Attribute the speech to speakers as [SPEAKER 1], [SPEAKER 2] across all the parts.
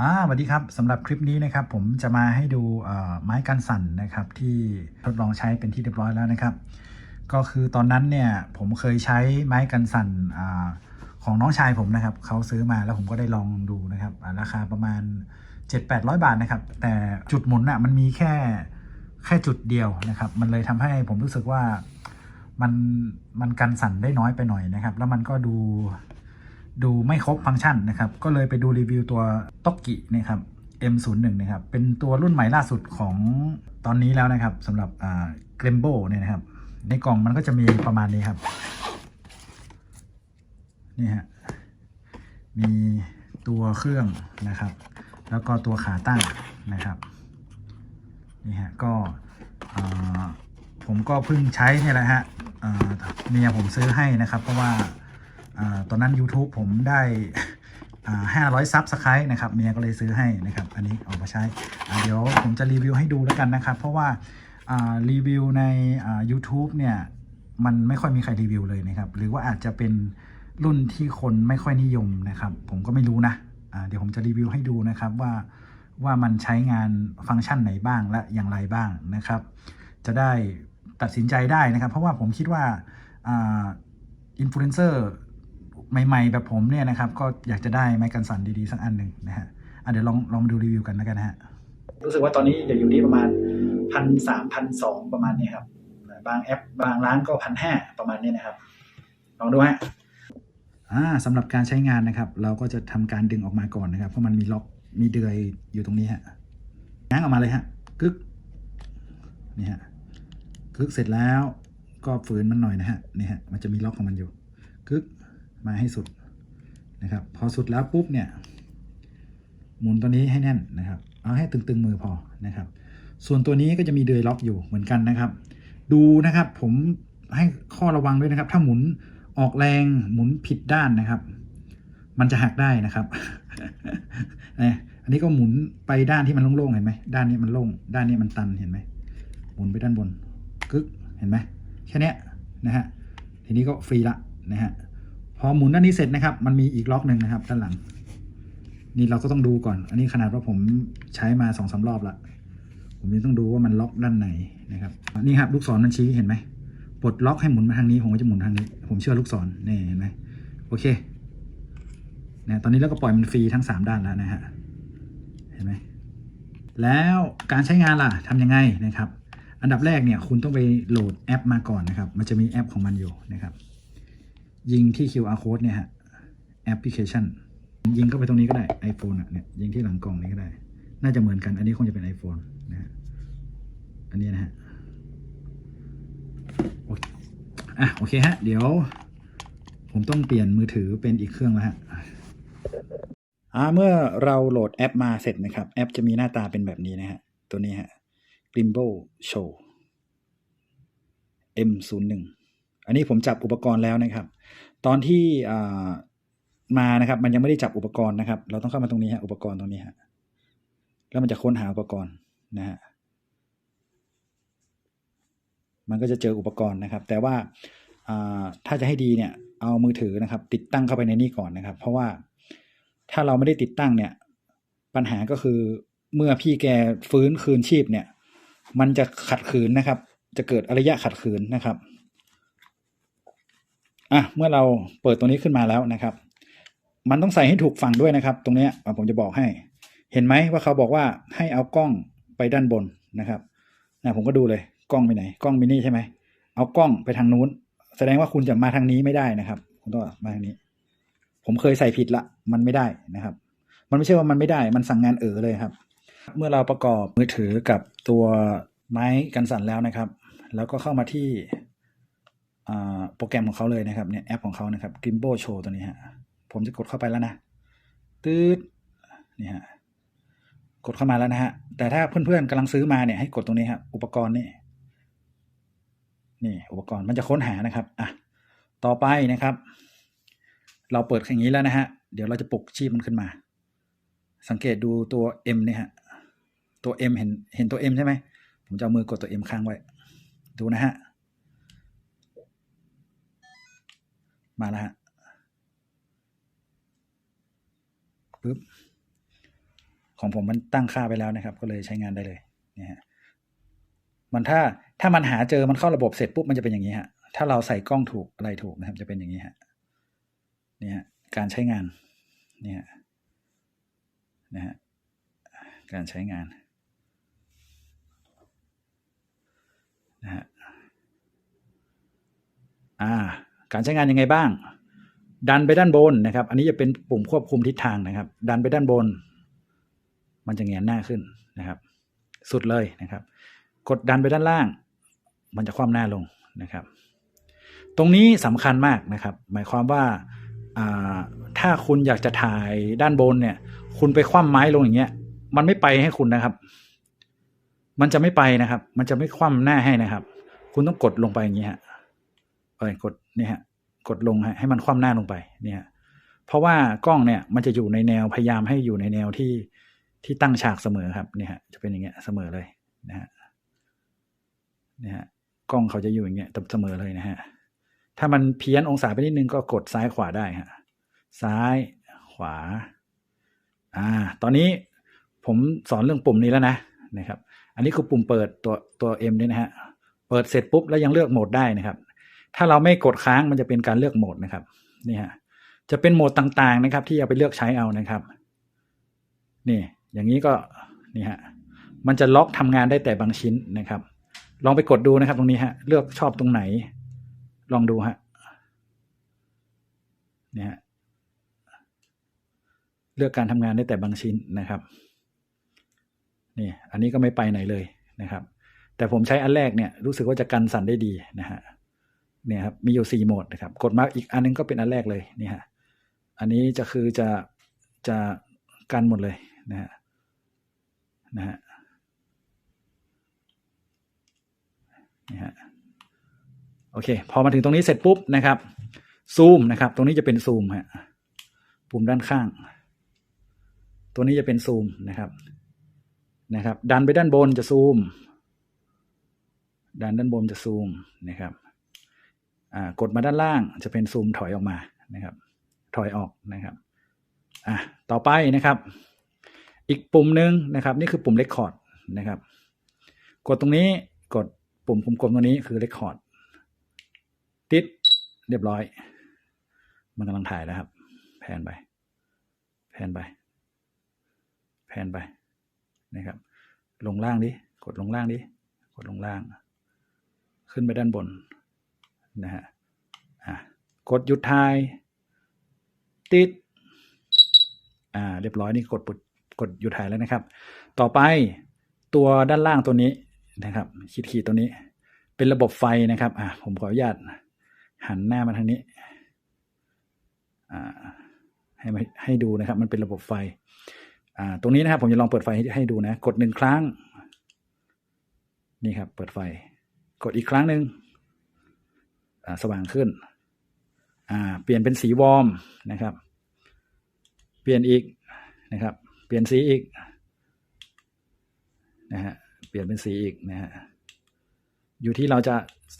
[SPEAKER 1] อ่าสวัสดีครับสำหรับคลิปนี้นะครับ ผมจะมาให้ดูไม้กันสั่นนะครับ ที่ทดลองใช้เป็นที่เรียบร้อยแล้วนะครับ ก็คือตอนนั้นเนี่ยผมเคยใช้ไม้กันสั่นอของน้องชายผมนะครับเขาซื้อมาแล้วผมก็ได้ลองดูนะครับ ราคาประมาณ 7-800 บาทนะครับ แต่จุดหมุนอะมันมีแค่แค่จุดเดียวนะครับ มันเลยทำให้ผมรู้สึกว่ามันมันกันสั่นได้น้อยไปหน่อยนะครับ แล้วมันก็ดู ดูไม่ครบฟังก์ชันนะครับ ก็เลยไปดูรีวิวตัวต็อกกินะครับ M01 นะครับ เป็นตัวรุ่นใหม่ล่าสุดของตอนนี้แล้วนะครับสำหรับเกรมโบเนี่ยนะครับ ในกล่องมันก็จะมีประมาณนี้ครับ นี่ฮะ มีตัวเครื่องนะครับ แล้วก็ตัวขาตั้งนะครับ นี่ฮะ ก็ผมก็เพิ่งใช้เนี่ยแหละฮะเมียผมซื้อให้นะครับ เพราะว่า ตอนนั้น YouTube ผมได้ห้าร้อยซับสไครต์นะครับ เมียก็เลยซื้อให้นะครับ อันนี้เอามาใช้ เดี๋ยวผมจะรีวิวให้ดูแล้วกันนะครับ เพราะว่ารีวิวใน YouTube เนี่ย มันไม่ค่อยมีใครรีวิวเลยนะครับ หรือว่าอาจจะเป็นรุ่นที่คนไม่ค่อยนิยมนะครับ ผมก็ไม่รู้นะอ่าเดี๋ยวผมจะรีวิวให้ดูนะครับว่าว่ามันใช้งานฟังก์ชันไหนบ้างและอย่างไรบ้างนะครับ จะได้ตัดสินใจได้นะครับ เพราะว่าผมคิดว่าอินฟลูเอนเซอร์ ใหม่ๆ แบบผมเนี่ยนะครับ ก็อยากจะได้ไม้กันสั่นดีๆ สักอันหนึ่งนะฮะอะเดี๋ยวลองลองมาดูรีวิวกันแล้วกันนะฮะรู้สึกว่าตอนนี้จะอยู่ที่ประมาณพันสามพันสองประมาณนี้ครับ บางแอปบางร้านก็พันห้าประมาณนี้นะครับ ลองดูฮะอ่าสำหรับการใช้งานนะครับ เราก็จะทำการดึงออกมาก่อนนะครับ เพราะมันมีล็อกมีเดือยอยู่ตรงนี้ฮะง้างออกมาเลยฮะกึกนี่ฮะกึกเสร็จแล้วก็ฝืนมันหน่อยนะฮะนี่ฮะมันจะมีล็อกของมันอยู่กึก มาให้สุดนะครับ พอสุดแล้วปุ๊บเนี่ย หมุนตัวนี้ให้แน่นนะครับ เอาให้ตึงๆมือพอนะครับ ส่วนตัวนี้ก็จะมีเดือยล็อกอยู่เหมือนกันนะครับ ดูนะครับผมให้ข้อระวังด้วยนะครับ ถ้าหมุนออกแรงหมุนผิดด้านนะครับ มันจะหักได้นะครับเนี่ยอันนี้ก็หมุนไปด้านที่มันโล่งๆเห็นไหมด้านนี้มันโล่งด้านนี้มันตันเห็นไหมหมุนไปด้านบนกึกเห็นไหมแค่นี้นะฮะทีนี้ก็ฟรีละนะฮะ พอหมุนด้านนี้เสร็จนะครับ มันมีอีกล็อกหนึ่งนะครับด้านหลัง นี่เราก็ต้องดูก่อน อันนี้ขนาดว่าผมใช้มาสองสารอบละผมยังต้องดูว่ามันล็อกด้านไหนนะครับนี่ครับลูกศรมันชี้เห็นไหมปลดล็อกให้หมุนมาทางนี้ผมก็จะหมุนทางนี้ ผมเชื่อลูกศรนี่เห็นไหมโอเคนะตอนนี้เราก็ปล่อยมันฟรีทั้งสามด้านแล้วนะฮะเห็นไหมแล้วการใช้งานล่ะทำยังไงนะครับ อันดับแรกเนี่ยคุณต้องไปโหลดแอปมาก่อนนะครับ มันจะมีแอปของมันอยู่นะครับ ยิงที่ QR code เนี่ยฮะแอปพลิเคชัน ยิงเข้าไปตรงนี้ก็ได้ iPhone อะเนี่ยยิงที่หลังกล่องนี้ก็ได้ น่าจะเหมือนกัน อันนี้คงจะเป็น iPhone นะฮะอันนี้นะฮะโอเคอะโอเคฮะ เดี๋ยว ผมต้องเปลี่ยนมือถือเป็นอีกเครื่องแล้วฮะอ่าเมื่อเราโหลดแอปมาเสร็จนะครับ แอปจะมีหน้าตาเป็นแบบนี้นะฮะ ตัวนี้ฮะ Gimbal Show M01 นนี้ผมจับอุปกรณ์แล้วนะครับ ตอนที่มานะครับ มันยังไม่ได้จับอุปกรณ์นะครับ เราต้องเข้ามาตรงนี้ฮะอุปกรณ์ตรงนี้ฮะแล้วมันจะค้นหาอุปกรณ์นะฮะมันก็จะเจออุปกรณ์นะครับ แต่ว่าถ้าจะให้ดีเนี่ย เอามือถือนะครับ ติดตั้งเข้าไปในนี้ก่อนนะครับ เพราะว่าถ้าเราไม่ได้ติดตั้งเนี่ย ปัญหาก็คือเมื่อพี่แกฟื้นคืนชีพเนี่ย มันจะขัดขืนนะครับ จะเกิดอารยะขัดขืนนะครับ อะเมื่อเราเปิดตัวนี้ขึ้นมาแล้วนะครับ มันต้องใส่ให้ถูกฝั่งด้วยนะครับ ตรงนี้ผมจะบอกให้ เห็นไหมว่าเขาบอกว่าให้เอากล้องไปด้านบนนะครับนะผมก็ดูเลยกล้องไปไหน กล้องมินี่ใช่ไหมเอากล้องไปทางนู้น แสดงว่าคุณจะมาทางนี้ไม่ได้นะครับ คุณต้องมาทางนี้ ผมเคยใส่ผิดละมันไม่ได้นะครับ มันไม่ใช่ว่ามันไม่ได้ มันสั่งงานเออเลยครับ เมื่อเราประกอบมือถือกับตัวไม้กันสั่นแล้วนะครับ แล้วก็เข้ามาที่ โปรแกรมของเขาเลยนะครับเนี่ยแอปของเขานะครับ Gimbal Show ตัวนี้ฮะผมจะกดเข้าไปแล้วนะตืดนี่ฮะกดเข้ามาแล้วนะฮะแต่ถ้าเพื่อนๆกำลังซื้อมาเนี่ยให้กดตรงนี้ครับอุปกรณ์นี่นี่อุปกรณ์มันจะค้นหานะครับอะต่อไปนะครับ เราเปิดอย่างนี้แล้วนะฮะเดี๋ยวเราจะปลุกชีพมันขึ้นมา สังเกตดูตัว M เนี่ยฮะตัว M เห็นเห็นตัว M ใช่ไหมผมจะเอามือกดตัว M ค้างไว้ ดูนะฮะ มาแล้วฮะปึ๊บของผมมันตั้งค่าไปแล้วนะครับ ก็เลยใช้งานได้เลยเนี่ยฮะมันถ้าถ้ามันหาเจอมันเข้าระบบเสร็จปุ๊บมันจะเป็นอย่างนี้ฮะถ้าเราใส่กล้องถูกอะไรถูกนะครับ จะเป็นอย่างนี้ฮะเนี่ยการใช้งานเนี่ยนะฮะการใช้งานนะฮะอ่า การใช้งานยังไงบ้าง ดันไปด้านบนนะครับ อันนี้จะเป็นปุ่มควบคุมทิศทางนะครับ ดันไปด้านบน มันจะแงนหน้าขึ้นนะครับ สุดเลยนะครับ กดดันไปด้านล่าง มันจะคว่ำหน้าลงนะครับ ตรงนี้สำคัญมากนะครับ หมายความว่าถ้าคุณอยากจะถ่ายด้านบนเนี่ย คุณไปคว่ำไม้ลงอย่างเงี้ย มันไม่ไปให้คุณนะครับ มันจะไม่ไปนะครับ มันจะไม่คว่ำหน้าให้นะครับ คุณต้องกดลงไปอย่างนี้ฮะ เอ้ยกดนี่ฮะกดลงฮะให้มันคว่ำหน้าลงไปเนี่ยเพราะว่ากล้องเนี่ยมันจะอยู่ในแนวพยายามให้อยู่ในแนวที่ที่ตั้งฉากเสมอครับเนี่ยฮะจะเป็นอย่างเงี้ยเสมอเลยนะฮะเนี่ยฮะกล้องเขาจะอยู่อย่างเงี้ยเสมอเลยนะฮะถ้ามันเพี้ยนองศาไปนิดนึงก็กดซ้ายขวาได้ฮะซ้ายขวา อ่า ตอนนี้ผมสอนเรื่องปุ่มนี้แล้วนะนะครับ อันนี้คือปุ่มเปิดตัวตัว M นี่นะฮะเปิดเสร็จปุ๊บแล้วยังเลือกโหมดได้นะครับ ถ้าเราไม่กดค้างมันจะเป็นการเลือกโหมดนะครับนี่ฮะจะเป็นโหมดต่างๆนะครับ ที่เอาไปเลือกใช้เอานะครับ นี่ อย่างนี้ก็นี่ฮะมันจะล็อกทำงานได้แต่บางชิ้นนะครับ ลองไปกดดูนะครับ ตรงนี้ฮะ เลือกชอบตรงไหน ลองดูฮะนี่ฮะเลือกการทำงานได้แต่บางชิ้นนะครับนี่อันนี้ก็ไม่ไปไหนเลยนะครับ แต่ผมใช้อันแรกเนี่ยรู้สึกว่าจะกันสั่นได้ดีนะฮะ เนี่ยครับมีอยู่สี่โหมดนะครับกดมาอีกอันนึงก็เป็นอันแรกเลยนี่ฮะอันนี้จะคือจะจะกันหมดเลยนะฮะนะฮะนี่ฮะโอเค พอมาถึงตรงนี้เสร็จปุ๊บนะครับ ซูมนะครับ ตรงนี้จะเป็นซูมฮะปุ่มด้านข้าง ตัวนี้จะเป็นซูมนะครับนะครับ ดันไปด้านบนจะซูม ดันด้านบนจะซูมนะครับ กดมาด้านล่างจะเป็นซูมถอยออกมานะครับ ถอยออกนะครับอะต่อไปนะครับ อีกปุ่มหนึ่งนะครับ นี่คือปุ่มเลคคอร์ดนะครับ กดตรงนี้กดปุ่มกลมๆตรงนี้คือเลคคอร์ดติดเรียบร้อย มันกำลังถ่ายแล้วครับ แพนไป แพนไป แพนไปนะครับ ลงล่างดิ กดลงล่างดิ กดลงล่าง ขึ้นไปด้านบน นะฮะกดหยุดถ่าย ติด อ่า เรียบร้อยนี่กดปุดกดหยุดถ่ายแล้วนะครับ ต่อไปตัวด้านล่างตัวนี้นะครับขีดขีดตัวนี้ เป็นระบบไฟนะครับ อ่าผมขออนุญาตหันหน้ามาทางนี้ อ่า ให้ให้ดูนะครับ มันเป็นระบบไฟ อ่า ตรงนี้นะครับ ผมจะลองเปิดไฟให้ให้ดูนะ กดหนึ่งครั้ง นี่ครับ เปิดไฟ กดอีกครั้งหนึ่ง สว่างขึ้น เปลี่ยนเป็นสีวอร์มนะครับ เปลี่ยนอีกนะครับ เปลี่ยนสีอีกนะฮะ เปลี่ยนเป็นสีอีกนะฮะ อยู่ที่เราจะ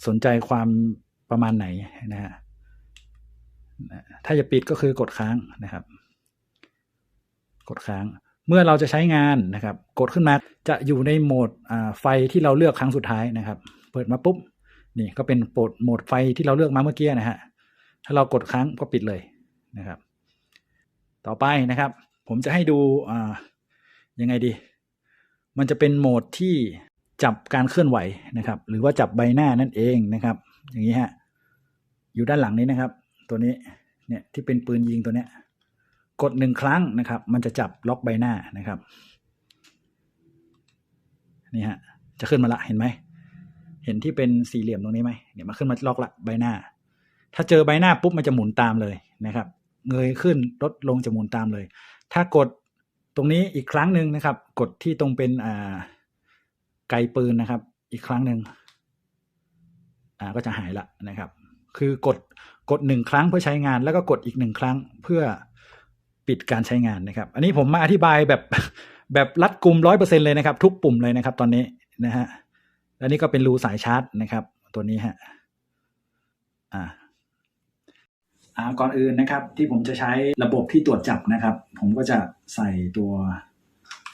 [SPEAKER 1] สนใจความประมาณไหนนะฮะ ถ้าจะปิดก็คือกดค้างนะครับ กดค้าง เมื่อเราจะใช้งานนะครับ กดขึ้นมาจะอยู่ในโหมดไฟที่เราเลือกครั้งสุดท้ายนะครับ เปิดมาปุ๊บ นี่ก็เป็นโหมดโหมดไฟที่เราเลือกมาเมื่อกี้นะฮะ ถ้าเรากดค้างก็ปิดเลยนะครับ ต่อไปนะครับ ผมจะให้ดูอ่ายังไงดี มันจะเป็นโหมดที่จับการเคลื่อนไหวนะครับ หรือว่าจับใบหน้านั่นเองนะครับ อย่างนี้ฮะ อยู่ด้านหลังนี้นะครับ ตัวนี้ เนี่ยที่เป็นปืนยิงตัวเนี้ย กดหนึ่งครั้งนะครับ มันจะจับล็อกใบหน้านะครับ นี่ฮะ จะขึ้นมาละเห็นไหม เห็นที่เป็นสี่เหลี่ยมตรงนี้ไหมเนี่ยมันขึ้นมาล็อกละใบหน้า ถ้าเจอใบหน้าปุ๊บมันจะหมุนตามเลยนะครับ เงยขึ้นลดลงจะหมุนตามเลย ถ้ากดตรงนี้อีกครั้งหนึ่งนะครับ กดที่ตรงเป็นอ่าไกปืนนะครับ อีกครั้งหนึ่งอ่าก็จะหายละนะครับ คือกดกดหนึ่งครั้งเพื่อใช้งาน แล้วก็กดอีกหนึ่งครั้งเพื่อปิดการใช้งานนะครับ อันนี้ผมมาอธิบายแบบแบบรัดกลุ่มร้อยเปอร์เซ็นเลยนะครับ ทุกปุ่มเลยนะครับ ตอนนี้นะฮะ และนี่ก็เป็นรูสายชาร์จนะครับ ตัวนี้ฮะอ่าก่อนอื่นนะครับ ที่ผมจะใช้ระบบที่ตรวจจับนะครับ ผมก็จะใส่ตัว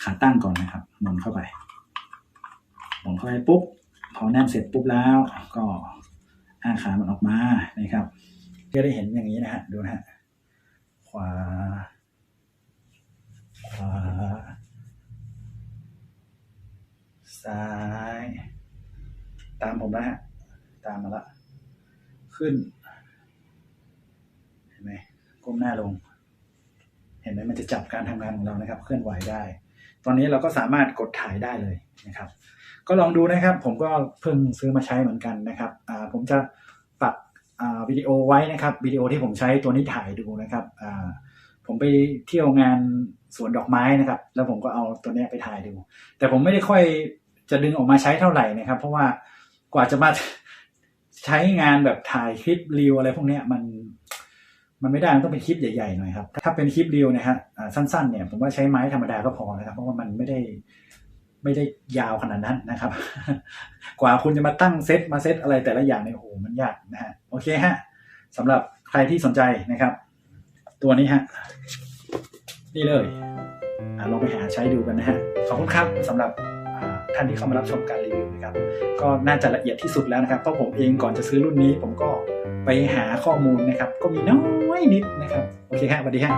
[SPEAKER 1] ขาตั้งก่อนนะครับหมุนเข้าไปหมุนเข้าไปปุ๊บพอแน่นเสร็จปุ๊บแล้ว ก็อ้าขามันออกมานะครับก็ได้เห็นอย่างนี้นะฮะดูนะฮะขวาขวาซ้าย ตามผมนะฮะ ตามมาละ ขึ้น เห็นไหมก้มหน้าลง เห็นไหมมันจะจับการทำงานของเรานะครับ เคลื่อนไหวได้ ตอนนี้เราก็สามารถกดถ่ายได้เลยนะครับ ก็ลองดูนะครับ ผมก็เพิ่งซื้อมาใช้เหมือนกันนะครับอ่าผมจะปักอ่าวิดีโอไว้นะครับวิดีโอที่ผมใช้ตัวนี้ถ่ายดูนะครับอ่าผมไปเที่ยวงานสวนดอกไม้นะครับ แล้วผมก็เอาตัวนี้ไปถ่ายดู แต่ผมไม่ได้ค่อยจะดึงออกมาใช้เท่าไหร่นะครับ เพราะว่า กว่าจะมาใช้งานแบบถ่ายคลิปรีวอะไรพวกเนี้ยมันมันไม่ได้มันต้องเป็นคลิปใหญ่ๆหน่อยครับ ถ้าเป็นคลิปรีวนะฮะสั้นๆเนี่ยผมว่าใช้ไม้ธรรมดาก็พอนะครับ เพราะว่ามันไม่ได้ไม่ได้ยาวขนาดนั้นนะครับ กว่าคุณจะมาตั้งเซตมาเซตอะไรแต่ละอย่างเนี่ยโอ้โหมันยากนะฮะโอเคฮะสำหรับใครที่สนใจนะครับ ตัวนี้ฮะนี่เลยอลองไปหาใช้ดูกันนะฮะขอบคุณครับสำหรับ ท่านที่เข้ามารับชมการรีวิวนะครับ ก็น่าจะละเอียดที่สุดแล้วนะครับ เพราะผมเองก่อนจะซื้อรุ่นนี้ ผมก็ไปหาข้อมูลนะครับ ก็มีน้อยนิดนะครับ โอเคฮะสวัสดีฮะ